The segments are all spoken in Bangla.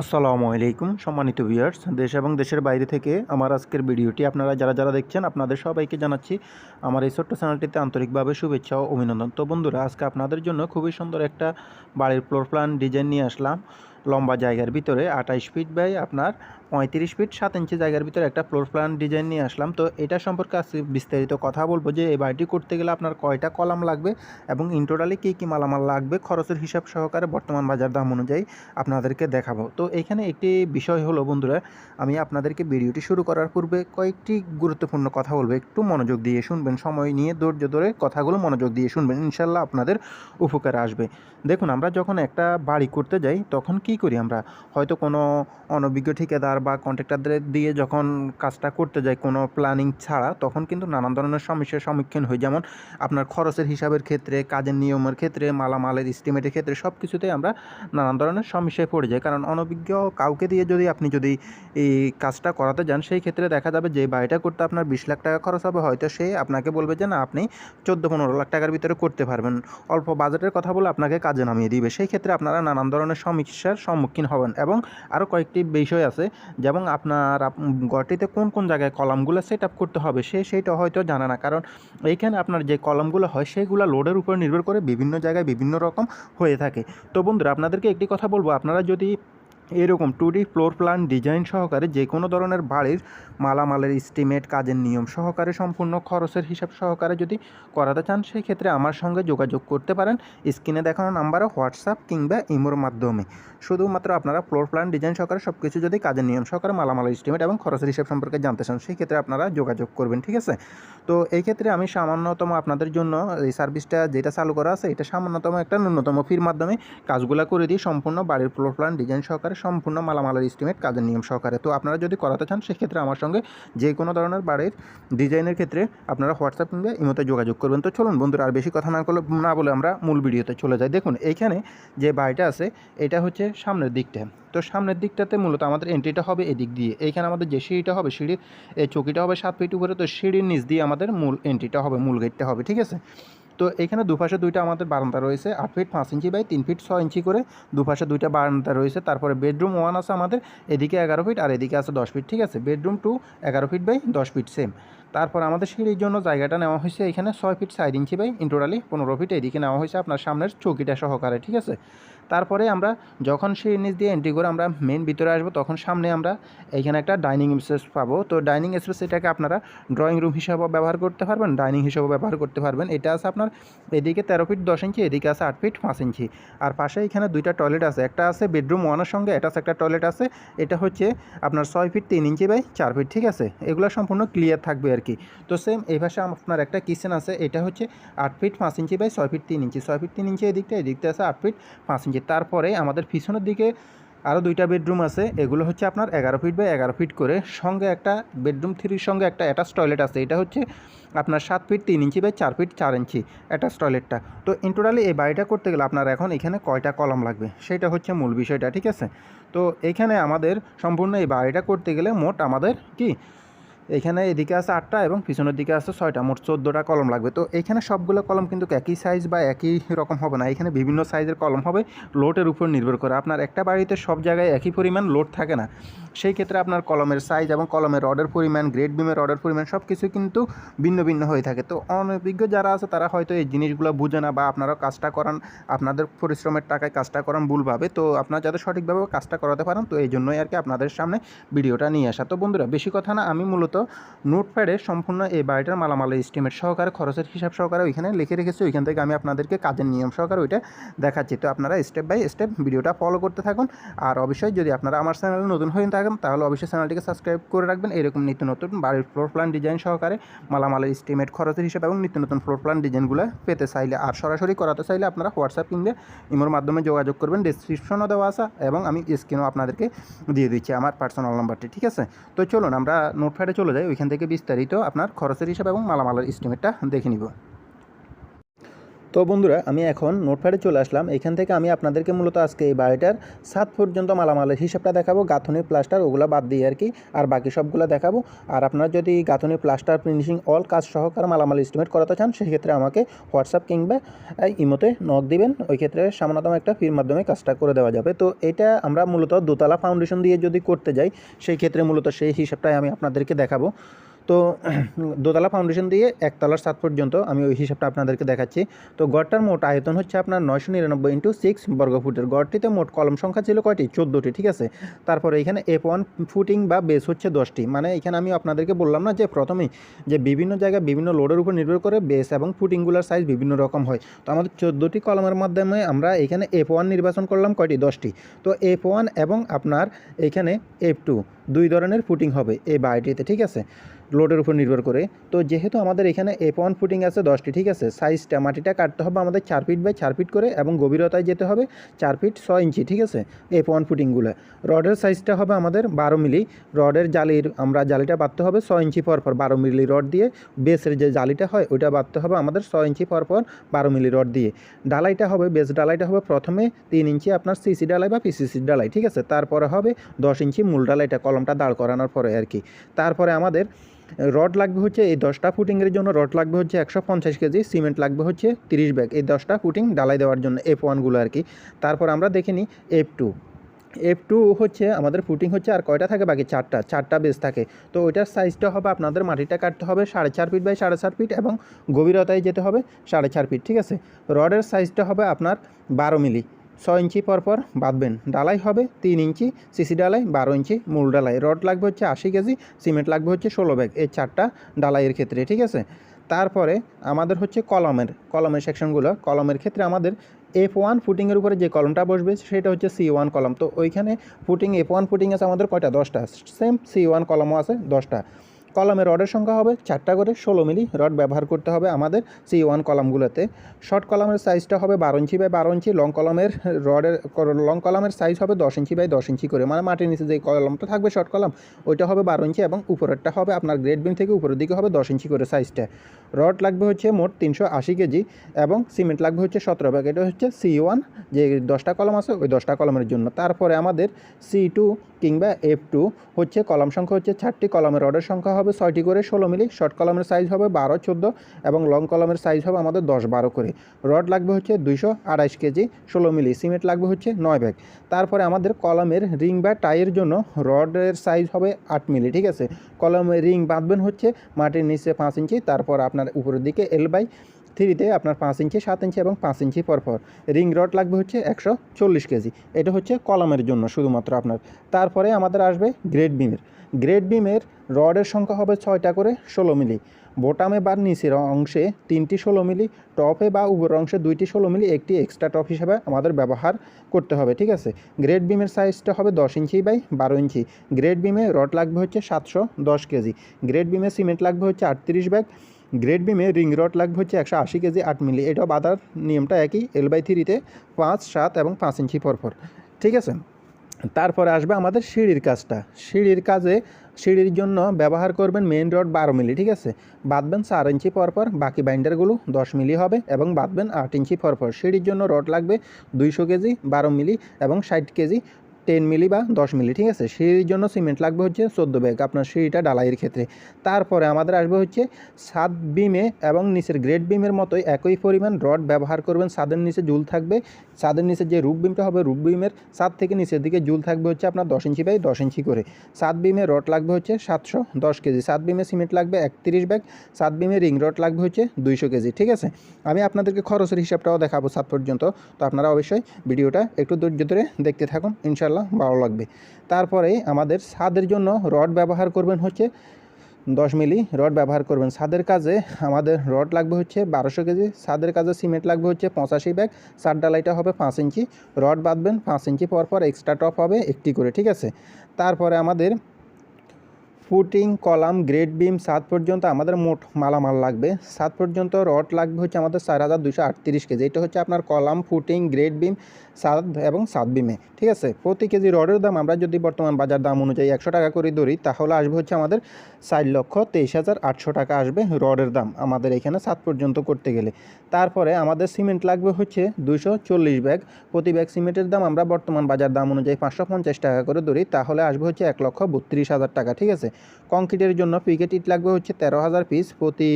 আসসালামু আলাইকুম, সম্মানিত ভিউয়ার্স দেশ এবং দেশের বাইরে থেকে আমার আজকের ভিডিওটি আপনারা যারা যারা দেখছেন, আপনাদের সবাইকে জানাচ্ছি আমার এই ছোট্ট চ্যানেলটিতে আন্তরিকভাবে শুভেচ্ছা ও অভিনন্দন। তো বন্ধুরা, আজকে আপনাদের জন্য খুবই সুন্দর একটা বাড়ির ফ্লোর প্ল্যান ডিজাইন নিয়ে আসলাম। লম্বা জায়গার ভিতরে আঠাইশ ফিট বাই আপনার পঁয়ত্রিশ ফিট, সাত ইঞ্চি জায়গার ভিতরে একটা ফ্লোর প্ল্যান ডিজাইন নিয়ে আসলাম। তো এটা সম্পর্কে আজকে বিস্তারিত কথা বলব যে এই বাড়িটি করতে গেলে আপনার কয়টা কলাম লাগবে এবং ইন টোটালি কী কী মালামাল লাগবে, খরচের হিসাব সহকারে বর্তমান বাজার দাম অনুযায়ী আপনাদেরকে দেখাবো। তো এখানে একটি বিষয় হলো, বন্ধুরা, আমি আপনাদেরকে ভিডিওটি শুরু করার পূর্বে কয়েকটি গুরুত্বপূর্ণ কথা বলব। একটু মনোযোগ দিয়ে শুনবেন, সময় নিয়ে ধৈর্য ধরে কথাগুলো মনোযোগ দিয়ে শুনবেন ইনশাল্লাহ আপনাদের উপকারে আসবে। দেখুন, আমরা যখন একটা বাড়ি করতে যাই, তখন কি করি আমরা? হয়তো কোনো অনভিজ্ঞ ঠিকাদার বা কন্ট্রাক্টরদের দিয়ে যখন কাজটা করতে যায় কোনো প্ল্যানিং ছাড়া, তখন কিন্তু নানান ধরনের সমস্যার সম্মুখীন হই। যেমন আপনার খরচের হিসাবের ক্ষেত্রে, কাজের নিয়মের ক্ষেত্রে, মালামালের এস্টিমেটের ক্ষেত্রে সব কিছুতেই আমরা নানান ধরনের সমস্যায় পড়ে যাই। কারণ অনভিজ্ঞ কাউকে দিয়ে যদি আপনি যদি এই কাজটা করাতে যান, সেই ক্ষেত্রে দেখা যাবে যে বাড়িটা করতে আপনার বিশ লাখ টাকা খরচ হবে। হয়তো সে আপনাকে বলবে যে, না, আপনি চোদ্দ পনেরো লাখ টাকার ভিতরে করতে পারবেন। অল্প বাজেটের কথা বলে আপনাকে কাজে নামিয়ে দিবে। সেই ক্ষেত্রে আপনারা নানান ধরনের সমস্যার সম্মুখীন হবেন। এবং আরও কয়েকটি বিষয় আছে যেমন আপনার আপ- ঘরটিতে কোন কোন জায়গায় কলামগুলো সেট আপ করতে হবে সে, সেইটা হয়তো জানে না। কারণ এইখানে আপনার যে কলামগুলো হয় সেইগুলো লোডের উপর নির্ভর করে বিভিন্ন জায়গায় বিভিন্ন রকম হয়ে থাকে। তো বন্ধুরা, আপনাদেরকে একটি কথা বলব। আপনারা যদি এরকম two D floor plan design সহকারে যে কোনো ধরনের বাড়ির মালামালের ইস্টিমেট কাজের নিয়ম সহকারে সম্পূর্ণ খরচের হিসাব সহকারে যদি করাতে চান সেই ক্ষেত্রে আমার সঙ্গে যোগাযোগ করতে পারেন। স্ক্রিনে দেখানো নাম্বারে হোয়াটসঅ্যাপ কিংবা ইমোর মাধ্যমে। শুধুমাত্র আপনারা ফ্লোর প্ল্যান ডিজাইন সহকারে সব কিছু যদি কাজের নিয়ম সহকারে মালামালের এস্টিমেট এবং খরচের হিসাব সম্পর্কে জানতে চান সেই ক্ষেত্রে আপনারা যোগাযোগ করবেন, ঠিক আছে? তো এই ক্ষেত্রে আমি সামান্যতম আপনাদের জন্য এই সার্ভিসটা যেটা চালু করা আছে, এটা সামান্যতম একটা ন্যূনতম ফির মাধ্যমে কাজগুলো করে দিই সম্পূর্ণ বাড়ির ফ্লোর প্ল্যান ডিজাইন সহকারে সম্পূর্ণ মালামালের এস্টিমেট কাজের নিয়ম সহকারে। তো আপনারা যদি করাতে চান, সেক্ষেত্রে আমার সঙ্গে যে কোনো ধরনের বাড়ির ডিজাইনের ক্ষেত্রে আপনারা হোয়াটসঅ্যাপ কিংবা ইমোতে যোগাযোগ করবেন। তো চলুন বন্ধুরা, আর বেশি কথা না করলে, না বলে আমরা মূল ভিডিওতে চলে যাই। দেখুন, এইখানে যে বাড়িটা আছে, এটা হচ্ছে সামনের দিকটা। তো সামনের দিকটাতে মূলত আমাদের এন্ট্রিটা হবে এদিক দিয়ে। এইখানে আমাদের যে সিঁড়িটা হবে, সিঁড়ির, এই চৌকিটা হবে সাত ফিট উপরে। তো সিঁড়ির নিচ দিয়ে আমাদের মূল এন্ট্রিটা হবে, মূল গেটটা হবে। ঠিক আছে? তো এখানে দুপাশে দুইটা আমাদের বারান্দা রয়েছে, আট ফিট পাঁচ ইঞ্চি বাই তিন ফিট ছয় ইঞ্চি করে দুপাশে দুইটা বারান্দা রয়েছে। তারপরে বেডরুম ওয়ান আছে আমাদের, এদিকে এগারো ফিট আর এদিকে আছে দশ ফিট, ঠিক আছে? বেডরুম টু এগারো ফিট বাই দশ ফিট সেম তারপর আমাদের সিঁড়ির জন্য জায়গাটা নেওয়া হয়েছে এখানে ছয় feet side inch by in totally পনেরো ফিট এদিকে নেওয়া হয়েছে আপনার সামনের চৌকিটা সহকারে, ঠিক আছে? তারপরে আমরা যখন সিঁড়ির নিচ দিয়ে এন্ট্রি করে আমরা মেন ভিতরে আসব, তখন সামনে আমরা এইখানে একটা ডাইনিং স্পেস পাবো। তো ডাইনিং স্পেস এটাকে আপনারা ড্রয়িং রুম হিসাবেও ব্যবহার করতে পারবেন ডাইনিং হিসাবেও ব্যবহার করতে পারবেন। এটা আছে আপনার এদিকে তেরো ফিট দশ ইঞ্চি এদিকে আছে আট ফিট পাঁচ ইঞ্চি আর পাশে এখানে দুইটা টয়লেট আছে। একটা আছে বেডরুম ওয়ানের সঙ্গে, এটা আছে একটা টয়লেট আছে। এটা হচ্ছে আপনার ছয় ফিট তিন ইঞ্চি বাই চার ফিট ঠিক আছে? এগুলো সম্পূর্ণ ক্লিয়ার থাকবে আর কি। তো সেম এই ভাষা আপনার একটা কিচেন আছে। এটা হচ্ছে আট ফিট পাঁচ ইঞ্চি বাই ছয় ফিট তিন ইঞ্চি ছয় ফিট তিন ইঞ্চি এদিকটা এদিকটা আছে আট ফিট পাঁচ ইঞ্চি তারপরে আমাদের পিছনের দিকে আরও দুইটা বেডরুম আছে। এগুলো হচ্ছে আপনার এগারো ফিট বাই এগারো ফিট করে। সঙ্গে একটা বেডরুম থ্রির সঙ্গে একটা অ্যাটাচ টয়লেট আছে। এটা হচ্ছে আপনার সাত ফিট তিন ইঞ্চি বাই চার ফিট চার ইঞ্চি অ্যাটাচ টয়লেটটা। তো ইন টোটালি এই বাড়িটা করতে গেলে আপনার এখন এখানে কয়টা কলম লাগবে? সেটা হচ্ছে মূল বিষয়টা, ঠিক আছে? তো এখানে আমাদের সম্পূর্ণ এই বাড়িটা করতে গেলে মোট আমাদের কি এখানে এদিকে আছে আটটা এবং পিছনের দিকে আছে ছয়টা। মোট চোদ্দোটা কলম লাগবে। তো এখানে সবগুলো কলম কিন্তু একই সাইজ বা একই রকম হবে না। এখানে বিভিন্ন সাইজের কলম হবে। লোডের উপর নির্ভর করে। আপনার একটা বাড়িতে সব জায়গায় একই পরিমাণ লোড থাকে না। সেই ক্ষেত্রে আপনার কলমের সাইজ এবং কলমের রডের পরিমাণ গ্রেড বিমের রডের পরিমাণ সব কিছু কিন্তু ভিন্ন ভিন্ন হয়ে থাকে। তো অনভিজ্ঞ যারা আছে, তারা হয়তো এই জিনিসগুলো বুঝে না বা আপনারাও কাজটা করান, আপনাদের পরিশ্রমের টাকায় কাজটা করান ভুলভাবে। তো আপনারা যাতে সঠিকভাবে কাজটা করাতে পারেন, তো এই জন্যই আর কি আপনাদের সামনে ভিডিওটা নিয়ে আসা। তো বন্ধুরা, বেশি কথা না। আমি মূলত নোটপ্যাডে সম্পূর্ণ এই বাড়িটার মালামালের এস্টিমেট সহকারে, খরচের হিসাব সহকারে ওইখানে লিখে রেখেছি। ওইখান থেকে আমি আপনাদেরকে কাজের নিয়ম সহকারে ওইটা দেখাচ্ছি। তো আপনারা স্টেপ বাই স্টেপ ভিডিওটা ফলো করতে থাকুন। আর অবশ্যই যদি আপনারা আমার চ্যানেলে নতুন হয়ে থাকেন, তাহলে অবশ্যই চ্যানেলটিকে সাবস্ক্রাইব করে রাখবেন। এরকম নিত্য নতুন বাড়ির ফ্লোর প্ল্যান ডিজাইন সহকারে, মালামালের এস্টিমেট খরচের হিসাব এবং নিত্য নতুন ফ্লোর প্ল্যান ডিজাইনগুলো পেতে চাইলে। আর সরাসরি করাতে চাইলে আপনারা হোয়াটসঅ্যাপ কিংবা ইমোর মাধ্যমে যোগাযোগ করবেন। ডিসক্রিপশনও দেওয়া আছে এবং আমি স্ক্রিনও আপনাদেরকে দিয়ে দিচ্ছি আমার পার্সোনাল নাম্বারটি ঠিক আছে? তো চলুন, আমরা নোটপ্যাডে চলে যাই ওইখান থেকে বিস্তারিত আপনার খরচের হিসাবে এবং মালামালের এস্টিমেটটা দেখে নিব। তো বন্ধুরা, আমি এখন নোটপ্যাডে চলে আসলাম। এখান থেকে আমি আপনাদেরকে মূলত আজকে এই বাড়িটার সাত পর্যন্ত মালামালের হিসাবটা দেখাবো। গাঁথনি প্লাস্টার, ওগুলো বাদ দিয়ে আর কি, আর বাকি সবগুলো দেখাবো। আর আপনারা যদি গাঁথনি প্লাস্টার, ফিনিশিং, অল কাজ সহকারে মালামাল এস্টিমেট করাতে চান, সেক্ষেত্রে আমাকে হোয়াটসঅ্যাপ কিংবা ইমোতে নক দিবেন। ওই ক্ষেত্রে সামান্যতম একটা ফির মাধ্যমে কাজটা করে দেওয়া যাবে। তো এটা আমরা মূলত দোতলা ফাউন্ডেশন দিয়ে যদি করতে যাই, সেই ক্ষেত্রে মূলত সেই হিসাবটাই আমি আপনাদেরকে দেখাবো। তো দোতলা ফাউন্ডেশন দিয়ে একতলার সাত পর্যন্ত আমি ওই হিসাবটা আপনাদেরকে দেখাচ্ছি। তো গড়টার মোট আয়তন হচ্ছে আপনার নয়শো নিরানব্বই ইন্টু সিক্স বর্গফুটের। গড়টিতে মোট কলম সংখ্যা ছিল কয়টি? চোদ্দোটি, ঠিক আছে? তারপরে এখানে এফ ওয়ান ফুটিং বা বেস হচ্ছে দশটি। মানে এখানে আমি আপনাদেরকে বললাম না যে প্রথমেই যে বিভিন্ন জায়গায় বিভিন্ন লোডের উপর নির্ভর করে বেস এবং ফুটিংগুলোর সাইজ বিভিন্ন রকম হয়। তো আমাদের চোদ্দোটি কলমের মাধ্যমে আমরা এখানে এফ ওয়ান নির্বাচন করলাম কয়টি? দশটি। তো এফ ওয়ান এবং আপনার এখানে এফ টু দুই ধরনের ফুটিং হবে এই বাড়িটিতে, ঠিক আছে? লোডের উপর নির্ভর করে। তো যেহেতু আমাদের এখানে এফ ওয়ান ফুটিং আছে, দশটি, ঠিক আছে? সাইজটা মাটিটা কাটতে হবে আমাদের চার ফিট বাই চার ফিট করে এবং গভীরতায় যেতে হবে চার ফিট ছয় ইঞ্চি, ঠিক আছে? এফ ওয়ান ফুটিংগুলো রডের সাইজটা হবে আমাদের বারো মিলি। রডের জালির, আমরা জালিটা বাঁধতে হবে ছয় ইঞ্চি পর পর বারো মিলি রড দিয়ে। বেসের যে জালিটা হয়, ওইটা বাঁধতে হবে আমাদের ছয় ইঞ্চি পর পর বারো মিলি রড দিয়ে। ডালাইটা হবে বেস ডালাইটা হবে প্রথমে তিন ইঞ্চি আপনার সিসি ডালাই বা পিসিসি ডালাই, ঠিক আছে? তারপরে হবে দশ ইঞ্চি মূল ডালাইটা, কলমটা দাঁড় করানোর পরে আর কি। তারপরে আমাদের রড লাগবে হচ্ছে এই দশটা ফুটিংয়ের জন্য রড লাগবে হচ্ছে একশো পঞ্চাশ কেজি, সিমেন্ট লাগবে হচ্ছে তিরিশ ব্যাগ। এই দশটা ফুটিং ডালাই দেওয়ার জন্য এফ ওয়ানগুলো আর কি। তারপর আমরা দেখে নিই এফ টু এফ টু হচ্ছে আমাদের ফুটিং হচ্ছে আর কয়টা থাকে? বাকি চারটা চারটা বেস থাকে। তো ওইটার সাইজটা হবে আপনাদের মাটিটা কাটতে হবে সাড়ে চার ফিট বাই সাড়ে চার ফিট এবং গভীরতায় যেতে হবে সাড়ে চার ফিট ঠিক আছে? রডের সাইজটা হবে আপনার বারো মিলি ছয় ইঞ্চি পর পর বাঁধবেন। ডালাই হবে তিন ইঞ্চি, সিসি ডালাই বারো ইঞ্চি, মূল ডালাই। রড লাগবে হচ্ছে আশি কেজি, সিমেন্ট লাগবে হচ্ছে ষোলো ব্যাগ। এই চারটা ডালাইয়ের ক্ষেত্রে, ঠিক আছে? তারপরে আমাদের হচ্ছে কলমের কলমের সেকশনগুলো। কলমের ক্ষেত্রে আমাদের এফ ওয়ান ফুটিংয়ের উপরে যে কলমটা বসবে, সেটা হচ্ছে সি ওয়ান কলম। তো ওইখানে ফুটিং এফ ওয়ান ফুটিং আছে আমাদের কয়টা? দশটা। সেম সি ওয়ান কলমও আছে, দশটা। কলমের রডের সংখ্যা হবে চারটা করে ষোলো মিলি রড ব্যবহার করতে হবে আমাদের সি ওয়ান কলমগুলোতে। শর্ট কলমের সাইজটা হবে বারো ইঞ্চি বাই বারো ইঞ্চি, লং কলমের রডের লং কলমের সাইজ হবে দশ ইঞ্চি বাই দশ ইঞ্চি করে। মানে মাটির নিচে যে কলমটা থাকবে শর্ট কলম, ওইটা হবে বারো ইঞ্চি এবং উপরেরটা হবে আপনার গ্রেড বিম থেকে উপরের দিকে হবে দশ ইঞ্চি করে সাইজটা। রড লাগবে হচ্ছে মোট তিনশো আশি কেজি এবং সিমেন্ট লাগবে হচ্ছে সতেরো ব্যাগ। এটা হচ্ছে সি ওয়ান, যে দশটা কলম আছে ওই দশটা কলমের জন্য। তারপরে আমাদের সি টু কিংবা এফ টু হচ্ছে কলম সংখ্যা হচ্ছে চারটি কলমের রডের সংখ্যা হবে ছয়টি করে, ষোলো মিলি শর্ট কলমের সাইজ হবে বারো, চোদ্দ এবং লং কলমের সাইজ হবে আমাদের দশ, বারো করে। রড লাগবে হচ্ছে দুইশো আড়াইশ কেজি, ষোলো মিলি। সিমেন্ট লাগবে হচ্ছে নয় ব্যাগ। তারপরে আমাদের কলমের রিং বা টাইয়ের জন্য রডের সাইজ হবে আট মিলি, ঠিক আছে? কলমের রিং বাঁধবেন হচ্ছে মাটির নিচে পাঁচ ইঞ্চি, তারপর আপনার উপরের দিকে এল বাই থ্রিতে আপনার পাঁচ ইঞ্চি, সাত ইঞ্চি এবং পাঁচ ইঞ্চি পরপর রিং রড লাগবে হচ্ছে একশো চল্লিশ কেজি। এটা হচ্ছে কলমের জন্য শুধুমাত্র আপনার। তারপরে আমাদের আসবে গ্রেড বিমের। গ্রেড বিমের রডের সংখ্যা হবে ছয়টা করে ষোলো মিলি। বোটামে বা নিচের অংশে তিনটি ষোলো মিলি, টপে বা উপর অংশে দুইটি ষোলো মিলি একটি এক্সট্রা টপ হিসেবে আমাদের ব্যবহার করতে হবে, ঠিক আছে? গ্রেড বিমের সাইজটা হবে দশ ইঞ্চি বাই বারো ইঞ্চি। গ্রেড বিমে রড লাগবে হচ্ছে সাতশো দশ কেজি। গ্রেড বিমে সিমেন্ট লাগবে হচ্ছে আটত্রিশ ব্যাগ। গ্রেড বিমে রিং রড লাগবে হচ্ছে একশো আশি কেজি আট মিলি। এটাও বাঁধার নিয়মটা একই এল বাই থ্রিতে পাঁচ, সাত এবং পাঁচ ইঞ্চি পরপর ঠিক আছে? তারপরে আসবে আমাদের সিঁড়ির কাজটা। সিঁড়ির কাজে সিঁড়ির জন্য ব্যবহার করবেন মেন রড বারো মিলি, ঠিক আছে? বাঁধবেন চার ইঞ্চি পরপর বাকি বাইন্ডারগুলো দশ মিলি হবে এবং বাঁধবেন আট ইঞ্চি পরপর সিঁড়ির জন্য রড লাগবে দুইশো কেজি, বারো মিলি এবং ষাট কেজি। টেন মিলি বা দশ মিলি ঠিক আছে? সিঁড়ির জন্য সিমেন্ট লাগবে হচ্ছে চোদ্দ ব্যাগ আপনার সিঁড়িটা ডালাইয়ের ক্ষেত্রে। তারপরে আমাদের আসবে হচ্ছে সাত বিমে এবং নিচের গ্রেড বিমের মতোই একই পরিমাণ রড ব্যবহার করবেন। সাদের নিচে জুল থাকবে। সাদের নিচে যে রূপ বিমটা হবে, রূপ বিমের ছাদ থেকে নিচের দিকে জুল থাকবে হচ্ছে আপনার দশ ইঞ্চি বাই দশ ইঞ্চি করে। সাত বিমে রড লাগবে হচ্ছে সাতশো দশ কেজি। সাত বিমে সিমেন্ট লাগবে একত্রিশ ব্যাগ। সাত বিমে রিং রড লাগবে হচ্ছে দুইশো কেজি, ঠিক আছে? আমি আপনাদেরকে খরচের হিসাবটাও দেখাবো সাত পর্যন্ত। তো আপনারা অবশ্যই ভিডিওটা একটু ধৈর্য ধরে দেখতে থাকুন। ইনশাল্লাহ ভালো লাগবে। তারপরে আমাদের ছাদের জন্য রড ব্যবহার করবেন হচ্ছে দশ মিলি রড ব্যবহার করবেন। ছাদের কাজে আমাদের রড লাগবে হচ্ছে বারোশো কেজি, ছাদের কাজে সিমেন্ট লাগবে হচ্ছে পঁচাশি ব্যাগ সার ডালাইটা হবে পাঁচ ইঞ্চি। রড বাঁধবেন পাঁচ ইঞ্চি পর পর এক্সট্রা টপ হবে একটি করে, ঠিক আছে? তারপরে আমাদের ফুটিং কলাম গ্রেড বিম, সাত পর্যন্ত আমাদের মোট মালামাল লাগবে। সাত পর্যন্ত রড লাগবে হচ্ছে আমাদের চার হাজার দুশো আটত্রিশ কেজি। এটা হচ্ছে আপনার কলাম ফুটিং গ্রেড বিম, সাত এবং সাত বিমে। ঠিক আছে? প্রতি কেজি রডের দাম আমরা যদি বর্তমান বাজার দাম অনুযায়ী একশো টাকা করে ধরি, তাহলে আসবে হচ্ছে আমাদের চার লক্ষ তেইশ হাজার আটশো টাকা আসবে রডের দাম আমাদের এখানে সাত পর্যন্ত করতে গেলে। তারপরে আমাদের সিমেন্ট লাগবে হচ্ছে দুশো চল্লিশ ব্যাগ। প্রতি ব্যাগ সিমেন্টের দাম আমরা বর্তমান বাজার দাম অনুযায়ী পাঁচশো পঞ্চাশ টাকা করে ধরি, তাহলে আসবে হচ্ছে এক লক্ষ বত্রিশ হাজার টাকা। ঠিক আছে? কংক্রিটের জন্য পিকেট ইট লাগবে হচ্ছে তেরো হাজার পিস প্রতি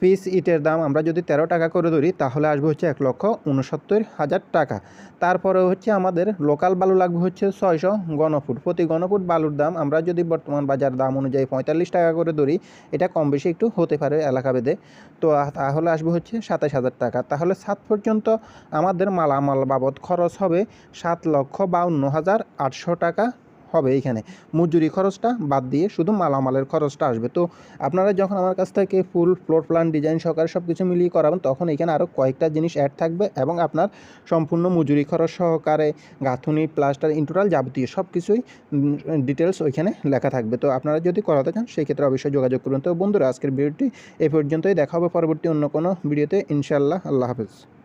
পিস ইটের দাম আমরা যদি তেরো টাকা করে ধরি, তাহলে আসবে হচ্ছে এক লক্ষ উনসত্তর হাজার টাকা। তারপরে হচ্ছে আমাদের লোকাল বালু লাগবে হচ্ছে ছয়শো গণফুট। প্রতি গণফুট বালুর দাম আমরা যদি বর্তমান বাজার দাম অনুযায়ী পঁয়তাল্লিশ টাকা করে ধরি, এটা কম বেশি একটু হতে পারে এলাকাভেদে তো তাহলে আসবে হচ্ছে সাতাশ হাজার টাকা। তাহলে সাত পর্যন্ত আমাদের মালামাল বাবদ খরচ হবে সাত লক্ষ বাউন্ন হাজার আটশো টাকা। হবে এইখানে মজুরি খরচটা বাদ দিয়ে শুধু মালামালের খরচটা আসবে। তো আপনারা যখন আমার কাছ থেকে ফুল ফ্লোর প্ল্যান ডিজাইন সহকারে সব কিছু মিলিয়ে করাবেন, তখন এখানে আরও কয়েকটা জিনিস অ্যাড থাকবে এবং আপনার সম্পূর্ণ মজুরি খরচ সহকারে গাঁথুনি প্লাস্টার ইন্টোটাল যাবতীয় সব কিছুই ডিটেলস ওইখানে লেখা থাকবে। তো আপনারা যদি করাতে চান সেই ক্ষেত্রে অবশ্যই যোগাযোগ করুন। তো বন্ধুরা, আজকের ভিডিওটি এই পর্যন্তই। দেখা হবে পরবর্তী অন্য কোনো ভিডিওতে। ইনশাআল্লাহ, আল্লাহ হাফেজ।